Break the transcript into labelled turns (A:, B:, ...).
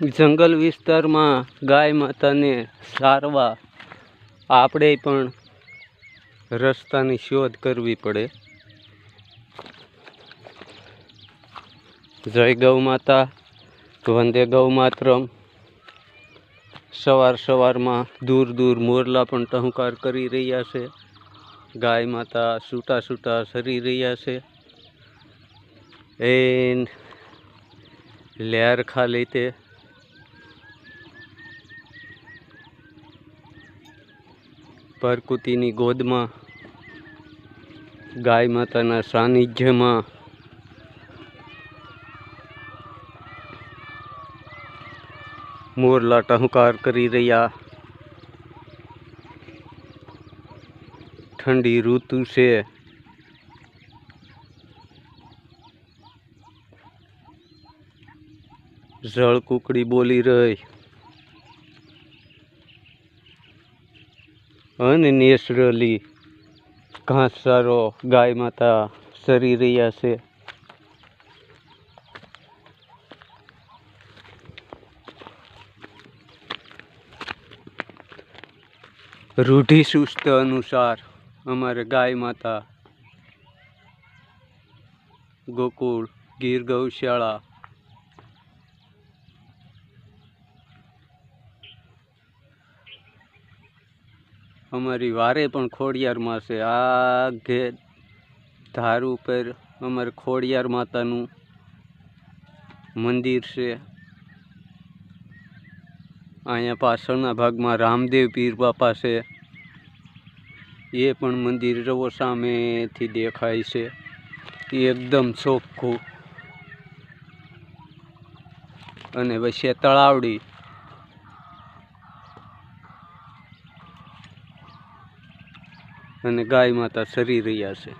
A: જંગલ વિસ્તારમાં ગાય માતાને સારવા આપણે પણ રસ્તાની શોધ કરવી પડે. જય ગૌ માતા, વંદે ગૌ માતરમ. સવાર સવારમાં દૂર દૂર મોરલા પણ ટહુકાર કરી રહ્યા છે. ગાય માતા છૂટા છૂટા સરી રહ્યા છે. એન લહેર ખાલી તે પરકુતિની ગોદમાં, ગાય માતાના સાનિધ્યમાં મોરલા ટહુકાર કરી રહ્યા. ઠંડી ઋતુ છે. જળ કુકડી બોલી રહી. અને નેચરલી ઘાસચારો, ગાય માતા સરી રહ્યા છે. રૂઢિ સુસ્ત અનુસાર અમારે ગાય માતા ગોકુળ, ગીર ગૌશાળા અમારી વારે પણ ખોડિયારમાં છે. આ ઘે ધાર ઉપર અમારે ખોડિયાર માતાનું મંદિર છે. અહીંયા પાછળના ભાગમાં રામદેવ પીર બાપા છે. એ પણ મંદિર રવો સામેથી દેખાય છે. એકદમ ચોખ્ખું. અને વચ્ચે તળાવડી. અને ગાય માતા સરી રહ્યા છે.